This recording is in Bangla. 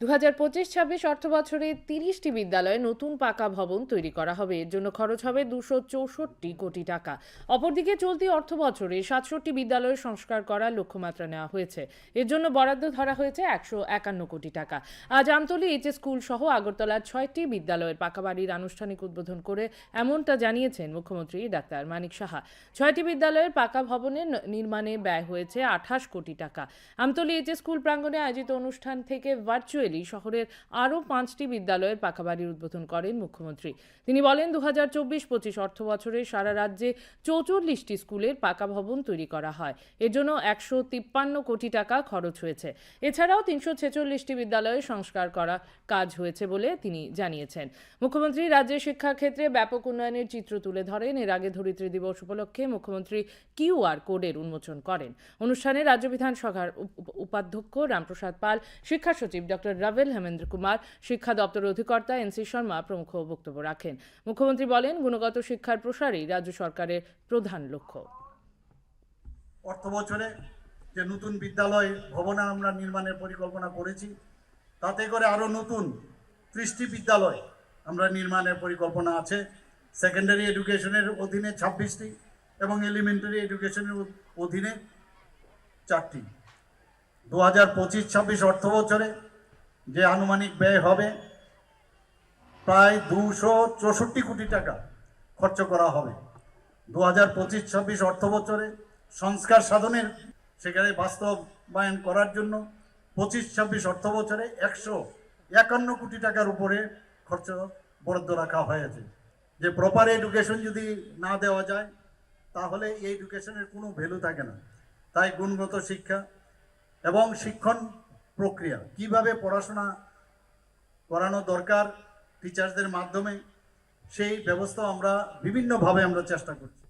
দু হাজার পঁচিশ ছাব্বিশ অর্থ বছরে তিরিশটি বিদ্যালয়ে নতুন পাকা ভবন তৈরি করা হবে। এর জন্য খরচ হবে দুশো চৌষট্টি কোটি টাকা। অপরদিকে চলতি অর্থ বছরে সাতষট্টি বিদ্যালয়ের সংস্কার করার লক্ষ্যমাত্রা নেওয়া হয়েছে। এর জন্য বরাদ্দ ধরা হয়েছে একশো একান্ন কোটি টাকা। আজ আমতলী এইচএস স্কুল সহ আগরতলার ছয়টি বিদ্যালয়ের পাকা বাড়ির আনুষ্ঠানিক উদ্বোধন করে এমনটা জানিয়েছেন মুখ্যমন্ত্রী ডাক্তার মানিক সাহা। ছয়টি বিদ্যালয়ের পাকা ভবনের নির্মাণে ব্যয় হয়েছে আঠাশ কোটি টাকা। আমতলী এইচএস স্কুল প্রাঙ্গণে আয়োজিত অনুষ্ঠান থেকে ভার্চুয়ালি শহরের আরও পাঁচটি বিদ্যালয়ের পাকা বাড়ির উদ্বোধন করেন মুখ্যমন্ত্রী। তিনি বলেন দু হাজার চব্বিশ পঁচিশ অর্থ বছরে সারা রাজ্যে চৌচল্লিশটি স্কুলের পাকা ভবন তৈরি করা হয়। এর জন্য একশো তিপ্পান্ন কোটি টাকা খরচ হয়েছে। এছাড়াও তিনশো ছেচল্লিশটি বিদ্যালয়ে সংস্কার করা কাজ হয়েছে বলে তিনি জানিয়েছেন। মুখ্যমন্ত্রী রাজ্যের শিক্ষাক্ষেত্রে ব্যাপক উন্নয়নের চিত্র তুলে ধরেন। এর আগে ধরিত্রী দিবস উপলক্ষে মুখ্যমন্ত্রী কিউআর কোডের উন্মোচন করেন। অনুষ্ঠানে রাজ্য বিধানসভার উপ- উপ- উপাধ্যক্ষ রামপ্রসাদ পাল, শিক্ষা সচিব ডক্টর রাভেল হেমেন্দ্র কুমার, শিক্ষা দপ্তরের অধিকর্তা এনসি শর্মা প্রমুখ বক্তব্য রাখেন। মুখ্যমন্ত্রী বলেন, গুণগত শিক্ষার প্রসারই রাজ্য সরকারের প্রধান লক্ষ্য। অর্থ বছরে যে নতুন বিদ্যালয় ভবনে আমরা নির্মাণের পরিকল্পনা করেছি, তাতে করে আরও নতুন ত্রিশটি বিদ্যালয় আমরা নির্মাণের পরিকল্পনা আছে। সেকেন্ডারি এডুকেশনের অধীনে ছাব্বিশটি এবং এলিমেন্টারি এডুকেশনের অধীনে চারটি। দু হাজার পঁচিশ ছাব্বিশ অর্থ বছরে যে আনুমানিক ব্যয় হবে প্রায় দুশো চৌষট্টি কোটি টাকা খরচ করা হবে। দু হাজার পঁচিশ ছাব্বিশ অর্থ বছরে সংস্কার সাধনের সেখানে বাস্তবায়ন করার জন্য পঁচিশ ছাব্বিশ অর্থ বছরে একশো একান্ন কোটি টাকার উপরে খরচ বরাদ্দ রাখা হয়েছে। যে প্রপার এডুকেশন যদি না দেওয়া যায়, তাহলে এই এডুকেশনের কোনো ভ্যালু থাকে না। তাই গুণগত শিক্ষা এবং শিক্ষণ প্রক্রিয়া। কীভাবে পড়াশোনা করানো দরকার টিচার্সদের মাধ্যমে সেই ব্যবস্থা আমরা বিভিন্নভাবে আমরা চেষ্টা করছি।